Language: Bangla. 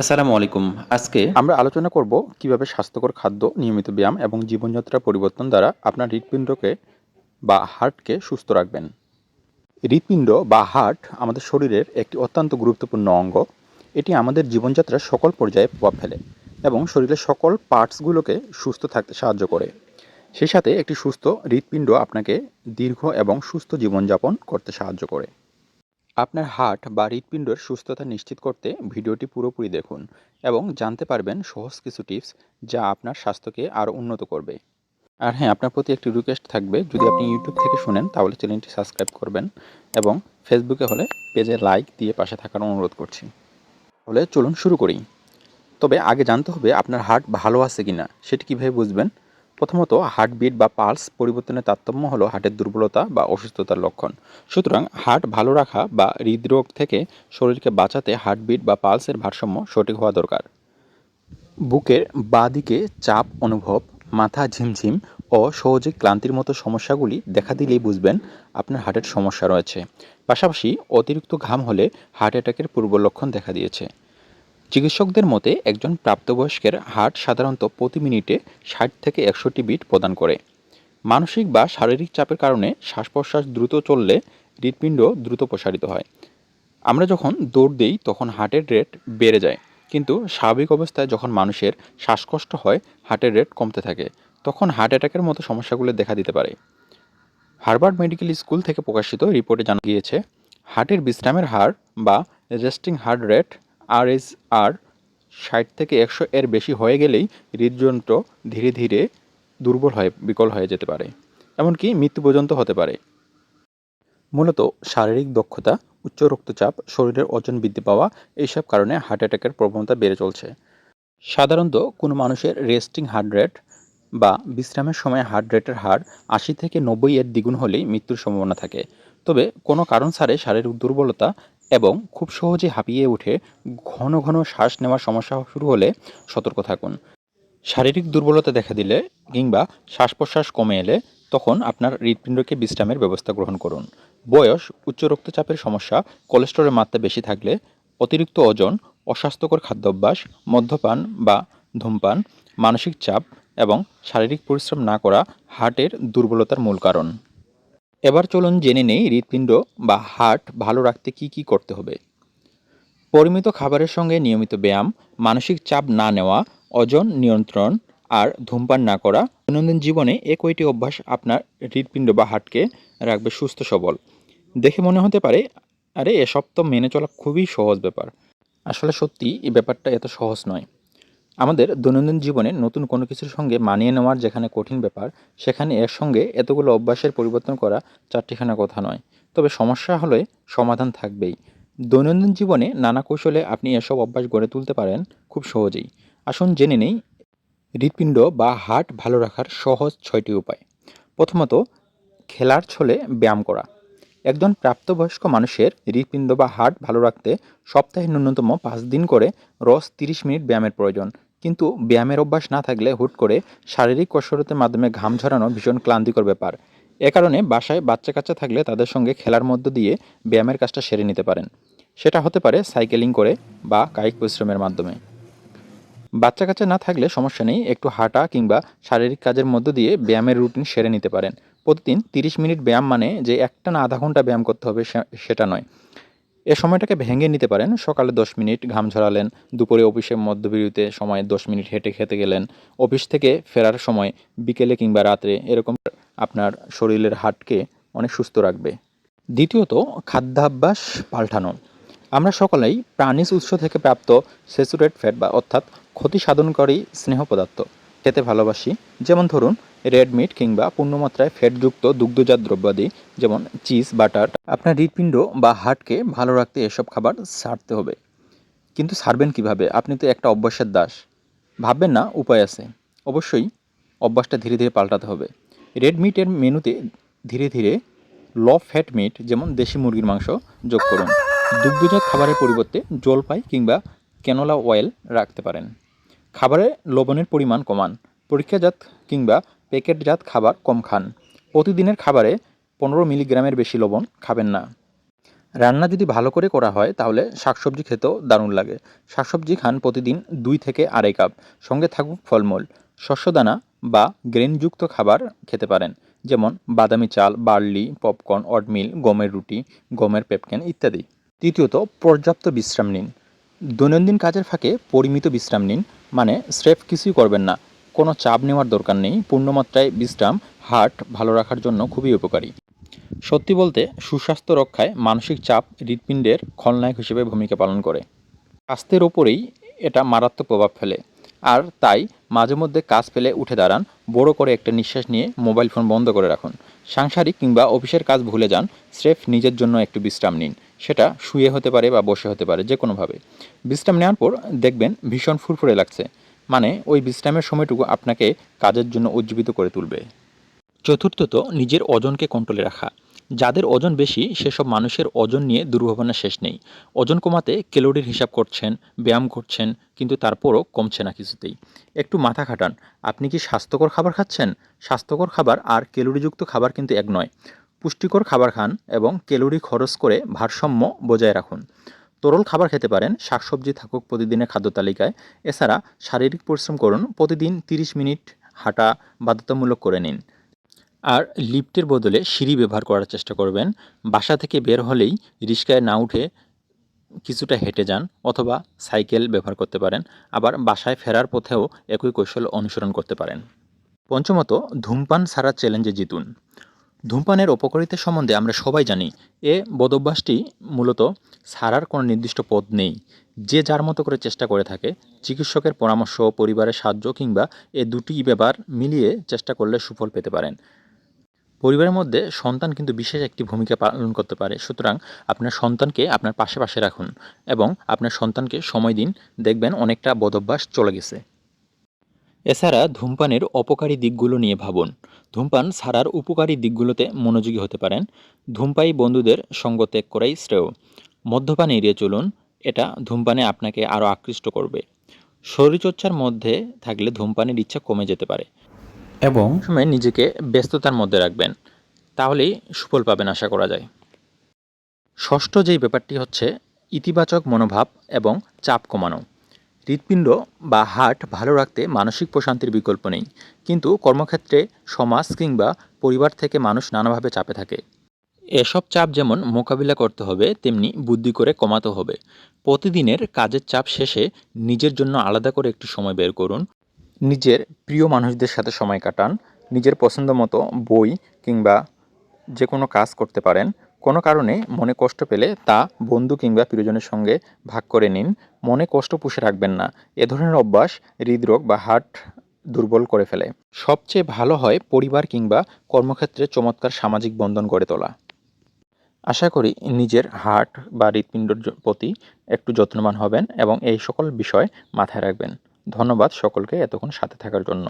আসসালামু আলাইকুম। আজকে আমরা আলোচনা করব কীভাবে স্বাস্থ্যকর খাদ্য, নিয়মিত ব্যায়াম এবং জীবনযাত্রা পরিবর্তন দ্বারা আপনার হৃৎপিণ্ডকে বা হার্টকে সুস্থ রাখবেন। হৃৎপিণ্ড বা হার্ট আমাদের শরীরের একটি অত্যন্ত গুরুত্বপূর্ণ অঙ্গ। এটি আমাদের জীবনযাত্রার সকল পর্যায়ে প্রভাব ফেলে এবং শরীরের সকল পার্টসগুলোকে সুস্থ থাকতে সাহায্য করে। সেই সাথে একটি সুস্থ হৃৎপিণ্ড আপনাকে দীর্ঘ এবং সুস্থ জীবনযাপন করতে সাহায্য করে। আপনার হার্ট বা হৃৎপিণ্ডের সুস্থতা নিশ্চিত করতে ভিডিওটি পুরোপুরি দেখুন এবং জানতে পারবেন সহজ কিছু টিপস যা আপনার স্বাস্থ্যকে আরও উন্নত করবে। আর হ্যাঁ আপনার প্রতি একটি রিকোয়েস্ট থাকবে, যদি আপনি ইউটিউব থেকে শুনেন, তাহলে চ্যানেলটি সাবস্ক্রাইব করবেন এবং ফেসবুকে হলে পেজে লাইক দিয়ে পাশে থাকার অনুরোধ করছি। তাহলে চলুন শুরু করি। তবে আগে জানতে হবে আপনার হার্ট ভালো আছে কি না সেটি কীভাবে বুঝবেন? প্রথমত, হার্টবিট বা পালস পরিবর্তনের তারতম্য হলো হার্টের দুর্বলতা বা অসুস্থতার লক্ষণ। সুতরাং হার্ট ভালো রাখা বা হৃদরোগ থেকে শরীরকে বাঁচাতে হার্টবিট বা পালসের ভারসাম্য সঠিক হওয়া দরকার। বুকের বাঁ দিকে চাপ অনুভব, মাথা ঝিমঝিম ও সহজে ক্লান্তির মতো সমস্যাগুলি দেখা দিলেই বুঝবেন আপনার হার্টের সমস্যা রয়েছে। পাশাপাশি অতিরিক্ত ঘাম হলে হার্ট অ্যাটাকের পূর্ব লক্ষণ দেখা দিয়েছে। চিকিৎসকদের মতে, একজন প্রাপ্তবয়স্কের হার্ট সাধারণত প্রতি মিনিটে ষাট থেকে একষট্টি বিট প্রদান করে। মানসিক বা শারীরিক চাপের কারণে শ্বাস প্রশ্বাস দ্রুত চললে হৃৎপিণ্ড দ্রুত প্রসারিত হয়। আমরা যখন দৌড় দিই, তখন হার্টের রেট বেড়ে যায়। কিন্তু স্বাভাবিক অবস্থায় যখন মানুষের শ্বাসকষ্ট হয়, হার্টের রেট কমতে থাকে। তখন হার্ট অ্যাটাকের মতো সমস্যাগুলো দেখা দিতে পারে। হার্ভার্ড মেডিকেল স্কুল থেকে প্রকাশিত রিপোর্টে জানা গিয়েছে, হার্টের বিশ্রামের হার বা রেস্টিং হার্ট রেট আর এস আর ষাট থেকে একশো এর বেশি হয়ে গেলেই হৃদযন্ত্র ধীরে ধীরে দুর্বল হয়ে, বিকল হয়ে যেতে পারে। এমনকি মৃত্যু পর্যন্ত হতে পারে। মূলত শারীরিক দক্ষতা, উচ্চ রক্তচাপ, শরীরের ওজন বৃদ্ধি পাওয়া এইসব কারণে হার্ট অ্যাটাকের প্রবণতা বেড়ে চলছে। সাধারণত কোনো মানুষের রেস্টিং হার্ট রেট বা বিশ্রামের সময় হার্ট রেটের হার আশি থেকে নব্বই এর দ্বিগুণ হলেই মৃত্যুর সম্ভাবনা থাকে। তবে কোনো কারণ ছাড়ে শারীরিক দুর্বলতা এবং খুব সহজে হাঁপিয়ে উঠে ঘন ঘন শ্বাস নেওয়ার সমস্যা শুরু হলে সতর্ক থাকুন। শারীরিক দুর্বলতা দেখা দিলে কিংবা শ্বাস প্রশ্বাস কমে এলে তখন আপনার হৃৎপিণ্ডকে বিশ্রামের ব্যবস্থা গ্রহণ করুন। বয়স, উচ্চ রক্তচাপের সমস্যা, কোলেস্টেরলের মাত্রা বেশি থাকলে অতিরিক্ত ওজন, অস্বাস্থ্যকর খাদ্যাভ্যাস, মদ্যপান বা ধূমপান, মানসিক চাপ এবং শারীরিক পরিশ্রম না করা হার্টের দুর্বলতার মূল কারণ। এবার চলুন জেনে নেই হৃৎপিণ্ড বা হার্ট ভালো রাখতে কি কি করতে হবে। পরিমিত খাবারের সঙ্গে নিয়মিত ব্যায়াম, মানসিক চাপ না নেওয়া, ওজন নিয়ন্ত্রণ আর ধূমপান না করা দৈনন্দিন জীবনে এ কয়টি অভ্যাস আপনার হৃৎপিণ্ড বা হার্টকে রাখবে সুস্থ সবল। দেখে মনে হতে পারে, আরে এসব তো মেনে চলা খুবই সহজ ব্যাপার। আসলে সত্যি এই ব্যাপারটা এত সহজ নয়। আমাদের দৈনন্দিন জীবনে নতুন কোনো কিছুর সঙ্গে মানিয়ে নেওয়ার যেখানে কঠিন ব্যাপার, সেখানে এর সঙ্গে এতগুলো অভ্যাসের পরিবর্তন করা চারটিখানা কথা নয়। তবে সমস্যা হলে সমাধান থাকবেই। দৈনন্দিন জীবনে নানা কৌশলে আপনি এসব অভ্যাস গড়ে তুলতে পারেন খুব সহজেই। আসুন জেনে নেই, হৃৎপিণ্ড বা হার্ট ভালো রাখার সহজ ছয়টি উপায়। প্রথমত, খেলার ছলে ব্যায়াম করা। একজন প্রাপ্তবয়স্ক মানুষের হৃৎপিণ্ড বা হার্ট ভালো রাখতে সপ্তাহে ন্যূনতম পাঁচ দিন করে রস তিরিশ মিনিট ব্যায়ামের প্রয়োজন। কিন্তু ব্যায়ামের অভ্যাস না থাকলে হুট করে শারীরিক কসরতের মাধ্যমে ঘাম ঝরানো ভীষণ ক্লান্তিকর ব্যাপার। এ কারণে বাসায় বাচ্চা কাচ্চা থাকলে তাদের সঙ্গে খেলার মধ্য দিয়ে ব্যায়ামের কাজটা সেরে নিতে পারেন। সেটা হতে পারে সাইকেলিং করে বা কায়িক পরিশ্রমের মাধ্যমে। বাচ্চা কাচ্চা না থাকলে সমস্যা নেই, একটু হাঁটা কিংবা শারীরিক কাজের মধ্য দিয়ে ব্যায়ামের রুটিন সেরে নিতে পারেন। প্রতিদিন তিরিশ মিনিট ব্যায়াম মানে যে একটা না আধা ঘণ্টা ব্যায়াম করতে হবে সেটা নয়। এ সময়টাকে ভেঙে নিতে পারেন। সকালে দশ মিনিট ঘাম ঝরালেন, দুপুরে অফিসের মধ্যবিরতিতে সময় দশ মিনিট হেঁটে খেতে গেলেন। অফিস থেকে ফেরার সময় বিকেলে কিংবা রাত্রে এরকম আপনার শরীরের হাটকে অনেক সুস্থ রাখবে। দ্বিতীয়ত, খাদ্যাভ্যাস পাল্টানো। আমরা সকলেই প্রাণীজ উৎস থেকে প্রাপ্ত স্যাচুরেট ফ্যাট বা অর্থাৎ ক্ষতি সাধনকারী স্নেহ পদার্থ খেতে ভালোবাসি। যেমন ধরুন রেড মিট কিংবা পূর্ণমাত্রায় ফ্যাটযুক্ত দুগ্ধজাত দ্রব্যাদি, যেমন চিজ, বাটার, আপনার হৃৎপিণ্ড বা হার্টকে ভালো রাখতে এসব খাবার ছাড়তে হবে। কিন্তু ছাড়বেন কীভাবে? আপনি তো একটা অভ্যাসের দাস। ভাববেন না, উপায় আছে। অবশ্যই অভ্যাসটা ধীরে ধীরে পাল্টাতে হবে। রেড মিটের মেনুতে ধীরে ধীরে ল ফ্যাট মিট, যেমন দেশি মুরগির মাংস, যোগ করুন। দুগ্ধজাত খাবারের পরিবর্তে জলপাই কিংবা ক্যানোলা অয়েল রাখতে পারেন। খাবারে লবণের পরিমাণ কমান। পরীক্ষাজাত কিংবা প্যাকেটজাত খাবার কম খান। প্রতিদিনের খাবারে পনেরো মিলিগ্রামের বেশি লবণ খাবেন না। রান্না যদি ভালো করে করা হয়, তাহলে শাকসবজি খেতেও দারুণ লাগে। শাকসবজি খান প্রতিদিন দুই থেকে আড়াই কাপ। সঙ্গে থাকুক ফলমূল। শস্যদানা বা গ্রেনযুক্ত খাবার খেতে পারেন। যেমন বাদামি চাল, বার্লি, পপকর্ন, অটমিল, গমের রুটি, গমের পেপকেন ইত্যাদি। তৃতীয়ত, পর্যাপ্ত বিশ্রাম নিন। দৈনন্দিন কাজের ফাঁকে পরিমিত বিশ্রাম নিন। মানে স্রেফ কিছুই করবেন না। কোনো চাপ নেওয়ার দরকার নেই। পূর্ণমাত্রায় বিশ্রাম হার্ট ভালো রাখার জন্য খুবই উপকারী। সত্যি বলতে, সুস্বাস্থ্য রক্ষায় মানসিক চাপ হৃৎপিণ্ডের খলনায়ক হিসেবে ভূমিকা পালন করে। স্বাস্থ্যের ওপরেই এটা মারাত্মক প্রভাব ফেলে। আর তাই মাঝে মধ্যে কাজ ফেলে উঠে দাঁড়ান, বড় করে একটা নিঃশ্বাস নিয়ে মোবাইল ফোন বন্ধ করে রাখুন। সাংসারিক কিংবা অফিসের কাজ ভুলে যান, স্রেফ নিজের জন্য একটু বিশ্রাম নিন। সেটা শুয়ে হতে পারে বা বসে হতে পারে যে কোনোভাবে বিশ্রাম নেওয়ার পর দেখবেন ভীষণ ফুরফুরে লাগছে। মানে ওই বিশ্রামের সময়টুকু আপনাকে কাজের জন্য উজ্জীবিত করে তুলবে। চতুর্থত, নিজের ওজনকে কন্ট্রোলে রাখা। যাদের ওজন বেশি, সেসব মানুষের ওজন নিয়ে দুর্ভাবনা শেষ নেই। ওজন কমাতে ক্যালোরির হিসাব করছেন, ব্যায়াম করছেন, কিন্তু তারপরও কমছে না কিছুতেই। একটু মাথা খাটান। আপনি কি স্বাস্থ্যকর খাবার খাচ্ছেন? স্বাস্থ্যকর খাবার আর ক্যালোরিযুক্ত খাবার কিন্তু এক নয়। পুষ্টিকর খাবার খান এবং ক্যালোরি খরচ করে ভারসাম্য বজায় রাখুন। তরল খাবার খেতে পারেন, শাকসবজি থাকুক প্রতিদিনের খাদ্য তালিকায়। এছাড়া শারীরিক পরিশ্রম করুন, প্রতিদিন তিরিশ মিনিট হাঁটা বাধ্যতামূলক করে নিন। আর লিফটের বদলে সিঁড়ি ব্যবহার করার চেষ্টা করবেন। বাসা থেকে বের হলেই রিক্সায় না উঠে কিছুটা হেঁটে যান অথবা সাইকেল ব্যবহার করতে পারেন। আবার বাসায় ফেরার পথেও একই কৌশল অনুসরণ করতে পারেন। পঞ্চমত, ধূমপান ছাড়া চ্যালেঞ্জে জিতুন। ধূমপানের উপকারিতা সম্বন্ধে আমরা সবাই জানি, এ বদভ্যাসটি মূলত ছাড়ার কোনো নির্দিষ্ট পথ নেই। যে যার মতো করে চেষ্টা করে থাকে, চিকিৎসকের পরামর্শ, পরিবারের সাহায্য কিংবা এ দুটি ব্যাপার মিলিয়ে চেষ্টা করলে সুফল পেতে পারেন। পরিবারের মধ্যে সন্তান কিন্তু বিশেষ একটি ভূমিকা পালন করতে পারে। সুতরাং আপনার সন্তানকে আপনার পাশে পাশে রাখুন এবং আপনার সন্তানকে সময় দিন, দেখবেন অনেকটা বদভ্যাস চলে গেছে। এছাড়া ধূমপানের অপকারী দিকগুলো নিয়ে ভাবুন। ধূমপান ছাড়ার উপকারী দিকগুলোতে মনোযোগী হতে পারেন। ধূমপায়ী বন্ধুদের সঙ্গ ত্যাগ করাই শ্রেয়। মদ্যপান এড়িয়ে চলুন এটা ধূমপানে আপনাকে আরও আকৃষ্ট করবে। শরীরচর্চার মধ্যে থাকলে ধূমপানের ইচ্ছা কমে যেতে পারে। এবং সময় নিজেকে ব্যস্ততার মধ্যে রাখবেন তাহলেই সুফল পাবেন আশা করা যায়। ষষ্ঠ যেই ব্যাপারটি হচ্ছে ইতিবাচক মনোভাব এবং চাপ কমানো। হৃৎপিণ্ড বা হার্ট ভালো রাখতে মানসিক প্রশান্তির বিকল্প নেই। কিন্তু কর্মক্ষেত্রে সমাজ কিংবা পরিবার থেকে মানুষ নানাভাবে চাপে থাকে। এসব চাপ যেমন মোকাবিলা করতে হবে, তেমনি বুদ্ধি করে কমাতে হবে। প্রতিদিনের কাজের চাপ শেষে নিজের জন্য আলাদা করে একটু সময় বের করুন। নিজের প্রিয় মানুষদের সাথে সময় কাটান। নিজের পছন্দ মতো বই কিংবা যে কোনো কাজ করতে পারেন। কোনো কারণে মনে কষ্ট পেলে তা বন্ধু কিংবা প্রিয়জনের সঙ্গে ভাগ করে নিন। মনে কষ্ট পুষে রাখবেন না। এ ধরনের অভ্যাস হৃদরোগ বা হার্ট দুর্বল করে ফেলে। সবচেয়ে ভালো হয় পরিবার কিংবা কর্মক্ষেত্রে চমৎকার সামাজিক বন্ধন গড়ে তোলা। আশা করি নিজের হার্ট বা হৃৎপিণ্ডর প্রতি একটু যত্নবান হবেন এবং এই সকল বিষয় মাথায় রাখবেন। ধন্যবাদ সকলকে এতক্ষণ সাথে থাকার জন্য।